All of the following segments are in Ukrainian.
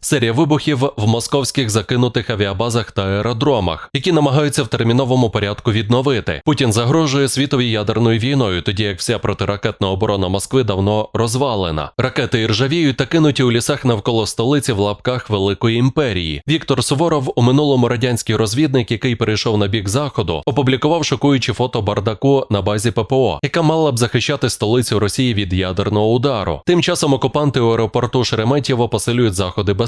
Серія вибухів в московських закинутих авіабазах та аеродромах, які намагаються в терміновому порядку відновити. Путін загрожує світовій ядерною війною, тоді як вся протиракетна оборона Москви давно розвалена. Ракети іржавіють та кинуті у лісах навколо столиці в лапках Великої імперії. Віктор Суворов, у минулому радянський розвідник, який перейшов на бік заходу, опублікував шокуючі фото бардаку на базі ППО, яка мала б захищати столицю Росії від ядерного удару. Тим часом окупанти у аеропорту Шереметьєво посилюють заходи безпеки.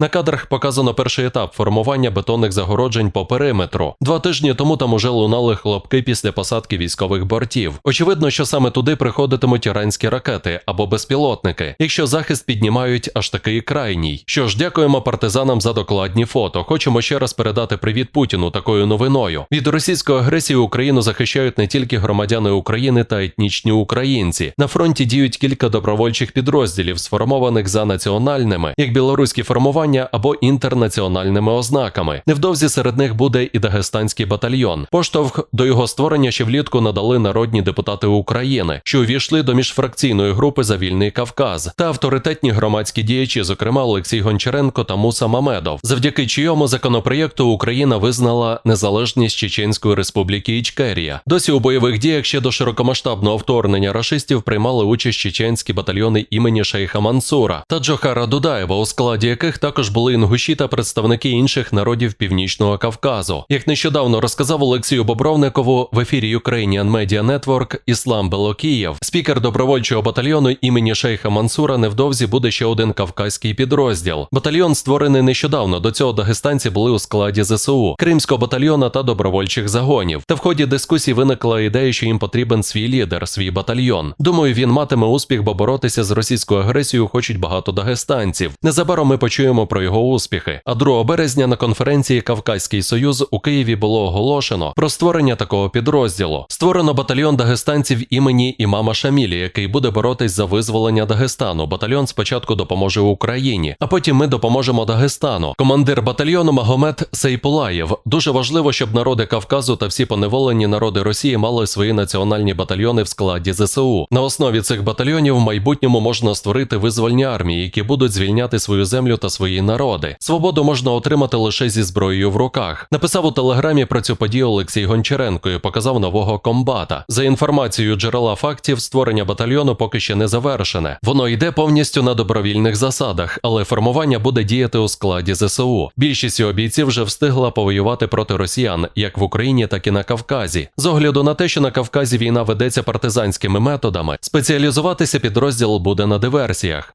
На кадрах показано перший етап формування бетонних загороджень по периметру. Два тижні тому там уже лунали хлопки після посадки військових бортів. Очевидно, що саме туди приходитимуть іранські ракети або безпілотники, якщо захист піднімають аж такий крайній. Що ж, дякуємо партизанам за докладні фото. Хочемо ще раз передати привіт Путіну такою новиною. Від російської агресії Україну захищають не тільки громадяни України та етнічні українці. На фронті діють кілька добровольчих підрозділів, сформованих за національними, як білоруські формування або інтернаціональними ознаками. Невдовзі серед них буде і дагестанський батальйон. Поштовх до його створення ще влітку надали народні депутати України, що увійшли до міжфракційної групи за вільний Кавказ та авторитетні громадські діячі, зокрема Олексій Гончаренко та Муса Мамедов, завдяки чийому законопроєкту Україна визнала незалежність Чеченської республіки Ічкерія. Досі у бойових діях ще до широкомасштабного вторгнення рашистів приймали участь чеченські батальйони імені Шейха Мансура та Джохара Дудаєва, у складі яких також були інгуші та представники інших народів Північного Кавказу. Як нещодавно розказав Олексію Бобровникову в ефірі Ukrainian Media Network Іслам Белокієв, спікер добровольчого батальйону імені Шейха Мансура невдовзі буде ще один кавказький підрозділ. Батальйон створений нещодавно. До цього дагестанці були у складі ЗСУ, Кримського батальйона та добровольчих загонів. Та в ході дискусій виникла ідея, що їм потрібен свій лідер, свій батальйон. Думаю, він матиме успіх, бо боротися з російською агресією хочуть багато дагестанців. Незабаром ми почуємо про його успіхи. А 2 березня на конференції Кавказький Союз у Києві було оголошено про створення такого підрозділу. Створено батальйон дагестанців імені імама Шамілі, який буде боротись за визволення Дагестану. Батальйон спочатку допоможе Україні, а потім ми допоможемо Дагестану. Командир батальйону Магомед Сейпулаєв. Дуже важливо, щоб народи Кавказу та всі поневолені народи Росії мали свої національні батальйони в складі ЗСУ. На основі цих батальйонів в майбутньому можна створити визвольні армії, які будуть звільняти свою землю та свої народи. Свободу можна отримати лише зі зброєю в руках. Написав у телеграмі про цю подію Олексій Гончаренко і показав нового комбата. За інформацією джерела фактів, створення батальйону поки ще не завершене. Воно йде повністю на добровільних засадах, але формування буде діяти у складі ЗСУ. Більшість його бійців вже встигла повоювати проти росіян, як в Україні, так і на Кавказі. З огляду на те, що на Кавказі війна ведеться партизанськими методами, спеціалізуватися підрозділ буде на диверсіях.